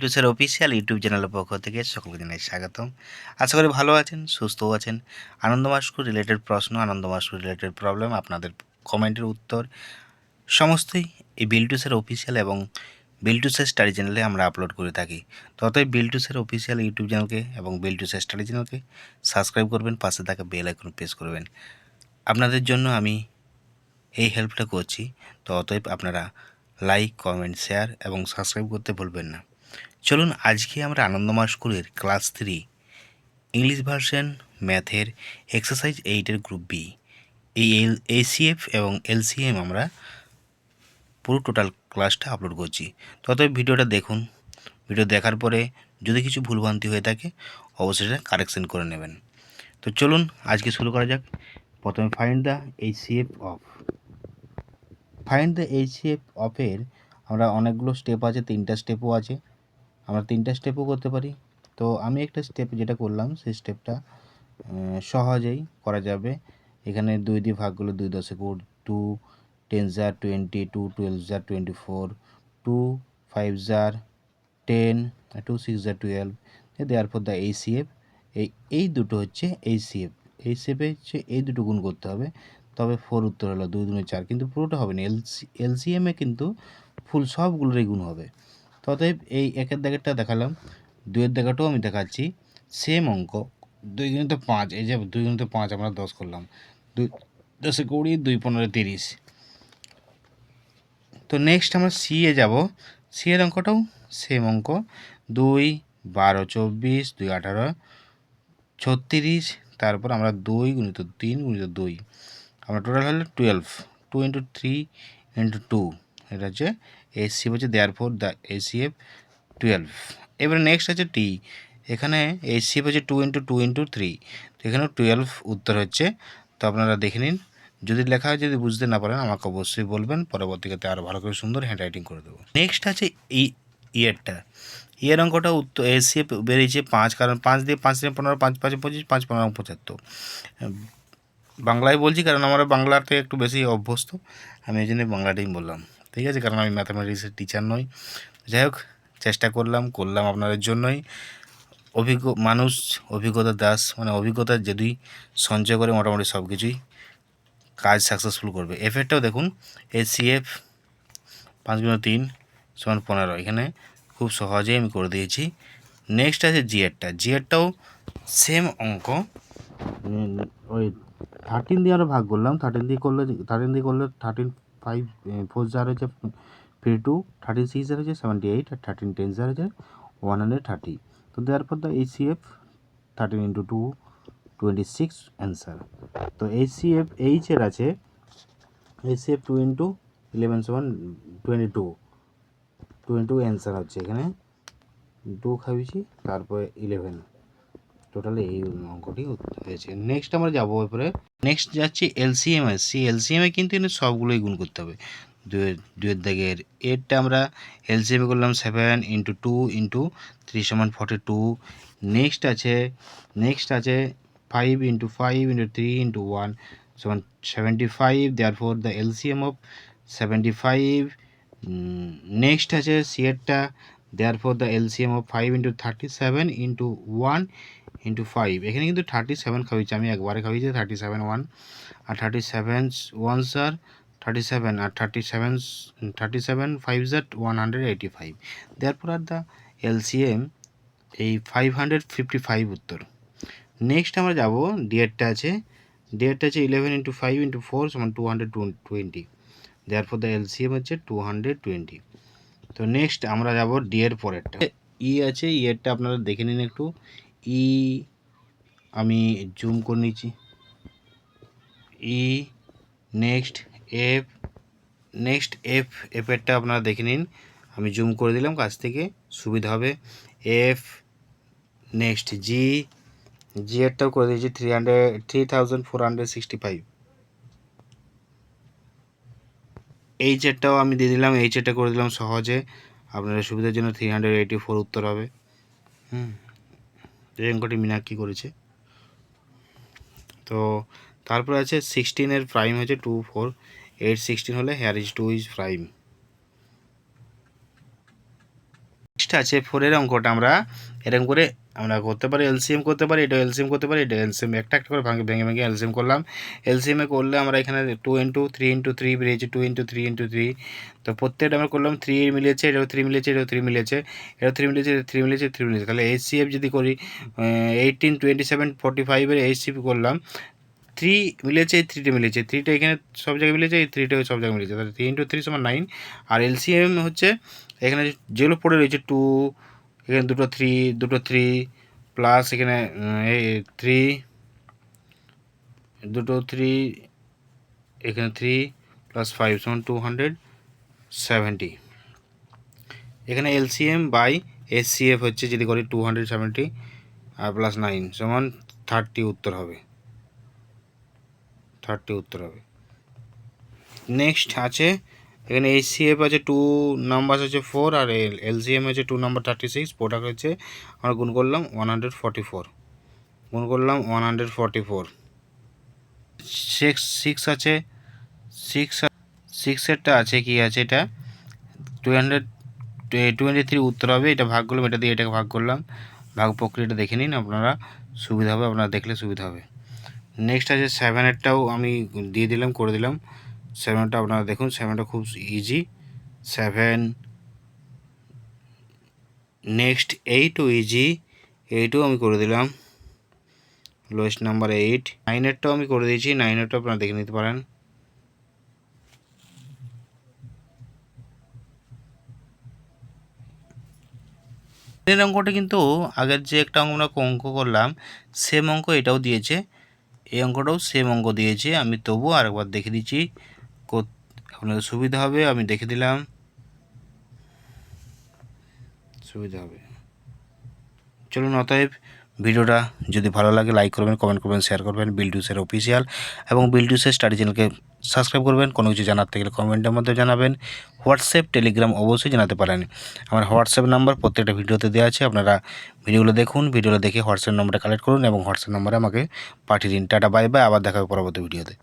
ইউটিউবের official YouTube চ্যানেলের পক্ষ থেকে সকলকে জানাই স্বাগতম। আশা করি ভালো আছেন, সুস্থও আছেন। আনন্দ মাস্কু রিলেটেড প্রশ্ন, আনন্দ মাস্কু রিলেটেড প্রবলেম আপনাদের কমেন্টের উত্তর, সমস্তই এই বিলটুসের অফিসিয়াল এবং বিলটুসের স্টাডি চ্যানেলে আমরা আপলোড করে থাকি। ততই বিলটুসের অফিসিয়াল ইউটিউব চ্যানেলকে এবং বিলটুসের স্টাডি চ্যানেলকে সাবস্ক্রাইব করবেন, পাশে থাকা বেল আইকন প্রেস করবেন। আপনাদের জন্য আমি এই হেল্পটা করছি। তো অতএব আপনারা লাইক কমেন্ট শেয়ার এবং সাবস্ক্রাইব করতে ভুলবেন না। চলুন আজকে আমরা আনন্দমা স্কুলের ক্লাস থ্রি, ইংলিশ ভার্সন ম্যাথের এক্সারসাইজ এইটের গ্রুপ বি, এই এল, এসিএফ এবং এলসিএম আমরা পুরো টোটাল ক্লাসটা আপলোড করছি। ততএব ভিডিওটা দেখুন। ভিডিও দেখার পরে যদি কিছু ভুলভ্রান্তি হয়ে থাকে, অবশ্যই সেটা কারেকশন করে নেবেন। তো চলুন আজকে শুরু করা যাক। প্রথমে find the HCF of find the HCF অফের আমরা অনেকগুলো স্টেপ আছে, তিনটা স্টেপও আছে। আমরা তিনটা স্টেপও করতে পারি। তো আমি একটা স্টেপ যেটা করলাম, সেই স্টেপটা সহজেই করা যাবে। এখানে দুই দিয়ে ভাগ করলে দুই দশে টু টেন জার টোয়েন্টি টু টুয়েলভ জার টোয়েন্টি ফোর টু ফাইভ জার টেন টু সিক্স জার টুয়েলভ দেওয়ার পর দ্য এইচসিএফ এই এই দুটো হচ্ছে এইচসিএফ এইচসিএফে হচ্ছে এই দুটো গুণ করতে হবে। তবে ফোর উত্তর হলো দুই দুনে চার, কিন্তু পুরোটা হবে না। এলসি এলসিএমে কিন্তু ফুল সবগুলোরই গুণ হবে। ততএব এই একের দাগেরটা দেখালাম। দুইয়ের দাগাটাও আমি দেখাচ্ছি। সেম অঙ্ক। দুই গুণিত পাঁচ, এই যে দুই গুণিত পাঁচ আমরা দশ করলাম। দুই, দশে কুড়ি, দুই পনেরো, তিরিশ। তো নেক্সট আমরা সি এ যাব। সি এর অঙ্কটাও সেম অঙ্ক। দুই, বারো, চব্বিশ, দুই, আঠারো, ছত্রিশ, তারপর আমরা দুই গুণিত তিন, গুণিত দুই। আমরা টোটাল হলো twelve two into three into two এটা হচ্ছে এসি হচ্ছে therefore the ACF twelve এবারে নেক্সট আছে টি এখানে এসিএফ হচ্ছে two into two into three তো এখানেও টুয়েলভ উত্তর হচ্ছে। তো আপনারা দেখে নিন। যদি লেখা হয়, যদি বুঝতে না পারেন, আমাকে অবশ্যই বলবেন। পরবর্তীতে আরও ভালো করে সুন্দর হ্যান্ড রাইটিং করে দেবো। নেক্সট আছে ই ইয়েরটা ইয়ের অঙ্কটা উত্তর এসিএফ বেরিয়েছে পাঁচ, কারণ পাঁচ দিয়ে পাঁচ দিয়ে পনেরো, পাঁচ, পাঁচে, পঁচিশ, পাঁচ, পনেরো, পঁচাত্তর। বাংলায় বলছি, কারণ আমরা বাংলাতে একটু বেশি অভ্যস্ত। আমি এই জন্য বাংলাটাই বললাম। ঠিক আছে, কারণ আমি ম্যাথামেটিক্সের টিচার নই। যাই হোক, চেষ্টা করলাম করলাম আপনাদের জন্যই। অভিজ্ঞ মানুষ, অভিজ্ঞতা দাস মানে অভিজ্ঞতা যদি সঞ্চয় করে, মোটামুটি সব কিছুই কাজ সাকসেসফুল করবে। এফেরটাও দেখুন এ সিএফ পাঁচ গুণ তিন সমান পনেরো। এখানে খুব সহজেই আমি করে দিয়েছি। নেক্সট আছে জিএরটা জিএরটাও সেম অঙ্ক। ওই থার্টিন দিয়ে আমরা ভাগ করলাম। থার্টিন দিয়ে করলে থার্টিন দিয়ে করলে থার্টিন ফাইভ ফোর জার হচ্ছে ফিফটি টু থার্টিন সিক্স হচ্ছে সেভেন্টি এইট আর থার্টিন টেন জার হচ্ছে ওয়ান হান্ড্রেড থার্টি তো দেওয়ার পর the HCF thirteen into two twenty six answer তো এইচসিএফ এইচের আছে HCF two into eleven seven twenty two twenty two answer হচ্ছে এখানে। টু খাইছি, তারপরে ইলেভেন টোটালি এই অঙ্কটি হয়েছে। নেক্সট আমরা যাব এরপরে। নেক্সট যাচ্ছি এলসিএম আসছি এলসিএমে কিন্তু এখানে সবগুলোই গুণ করতে হবে। দুয়ের দুয়ের দাগের এরটা আমরা এলসিএমে করলাম seven into two into three সমান ফর্টি টু নেক্সট আছে নেক্সট আছে five into five into three into one সমান seventy five therefore the LCM of seventy five next আছে সিএরটা therefore the LCM of five into thirty seven into one into five এখানে কিন্তু thirty seven খাওয়িয়েছি আমি একবারে খাওয়িয়েছি thirty seven one R thirty seven one sir thirty seven R thirty seven thirty seven five jar one hundred eighty five therefore R the LCM এই five hundred fifty five উত্তর। Next আমরা যাব ডিএডটা আছে। ডিএডটা আছে eleven into five into four সমান two hundred twenty therefore the LCM হচ্ছে টু হান্ড্রেড টোয়েন্টি তো নেক্সট আমরা যাব ডি পরেরটা। ই আছে। ই এরটা আপনারা দেখে নিন একটু। ই, আমি জুম করে নিচ্ছি। E next F next F এফেরটা আপনারা দেখে নিন। আমি জুম করে দিলাম কাছ থেকে সুবিধা হবে। এফ নেক্সট জি জি এরটাও করে দিয়েছি three hundred three thousand four hundred sixty five H এরটাও আমি দিয়ে দিলাম এইচ এরটা করে দিলাম সহজে। আপনাদের সুবিধার জন্য থ্রি হান্ড্রেড এইটি ফোর উত্তর হবে। হুম। এই অঙ্কটি মিনাক্ষী করেছে। তো তারপরে আছে সিক্সটিনের প্রাইম হচ্ছে টু ফোর এইট সিক্সটিন হলে here is two is prime next আছে ফোরের অঙ্কটা আমরা এরকম করে আমরা করতে পারি এলসিএম করতে পারি, এটা এলসিএম করতে পারি, এটা এলসিএম একটা একটা করে ভাঙে, ভেঙে ভেঙে এলসিএম করলাম। এলসিএমে করলে আমরা এখানে two into three into three বেরিয়েছে two into three into three তো প্রত্যেকটা আমরা করলাম থ্রি মিলেছে, এটাও থ্রি মিলেছে, এটাও থ্রি মিলেছে, এটাও থ্রি মিলেছে থ্রি মিলেছে থ্রি মিলেছে। তাহলে এইচসিএফ যদি করি এইটিন টোয়েন্টি সেভেন ফর্টি ফাইভের এইচসিএফ করলাম থ্রি মিলেছে, এই থ্রিটা মিলেছে। থ্রিটা এখানে সব জায়গায় মিলেছে, এই থ্রিটা সব জায়গায় মিলেছে। তাহলে থ্রি ইন্টু থ্রি সমান নাইন আর এলসিএম হচ্ছে, এখানে যেগুলো পড়ে রয়েছে টু এখানে দুটো থ্রি দুটো থ্রি প্লাস এখানে থ্রি দুটো থ্রি এখানে থ্রি প্লাস ফাইভ সমান টু হান্ড্রেড সেভেন্টি এখানে এলসিএম বাই এসসিএফ হচ্ছে, যদি করি টু হান্ড্রেড সেভেন্টি আর প্লাস নাইন সমান থার্টি উত্তর হবে। থার্টি উত্তর হবে। নেক্সট আছে, এখানে এইচসিএফ আছে টু নাম্বার আছে ফোর আর এলসিএম আছে two number thirty six product হচ্ছে আমরা গুণ করলাম ওয়ান হান্ড্রেড ফর্টি ফোর গুণ করলাম one hundred forty four six six আছে সিক্স সিক্সেরটা আছে কি আছে এটা? টু হান্ড্রেড টোয়েন্টি থ্রি উত্তর হবে, এটা ভাগ করলাম, এটা দিয়ে এটাকে ভাগ করলাম। ভাগ প্রক্রিয়াটা দেখে নিন, আপনারা সুবিধা হবে, আপনারা দেখলে সুবিধা হবে। নেক্সট আছে সেভেনেরটাও আমি দিয়ে দিলাম, করে দিলাম। সেভেনটা আপনারা দেখুন সেভেনটা খুব ইজি সেভেন নেক্সট এইটও ইজি এইটও আমি করে দিলাম। লোয়েস্ট নাম্বার এইট নাইন নাইনেরটাও আমি করে দিয়েছি নাইন নাইনেরটাও আপনারা দেখে নিতে পারেন। অঙ্কটা কিন্তু আগের যে একটা অঙ্ক আমরা অঙ্ক করলাম সেম অঙ্ক এটাও দিয়েছে। এই অঙ্কটাও সেম অঙ্ক দিয়েছে। আমি তবুও আরেকবার দেখে দিচ্ছি আপনাদের সুবিধা হবে। আমি দেখে দিলাম। সুবিধা হবে। চলুন অতএব ভিডিওটা যদি ভালো লাগে লাইক করবেন কমেন্ট করবেন শেয়ার করবেন। বিল্ডুসের অফিসিয়াল এবং বিল্ডুসের স্টাডি চ্যানেলকে সাবস্ক্রাইব করবেন, কোনো কিছু জানার থেকে কমেন্টের মধ্যে জানাবেন। হোয়াটসঅ্যাপ, টেলিগ্রাম অবশ্যই জানাতে পারেন। আমার হোয়াটসঅ্যাপ নাম্বার প্রত্যেকটা ভিডিওতে দেওয়া আছে, আপনারা ভিডিওগুলো দেখুন, ভিডিওগুলো দেখে হোয়াটসঅ্যাপ নাম্বারটা কালেক্ট করুন এবং হোয়াটসঅ্যাপ নাম্বারে আমাকে পাঠিয়ে দিন। টাটা, বাই বাই, আবার দেখা হবে পরবর্তী ভিডিওতে।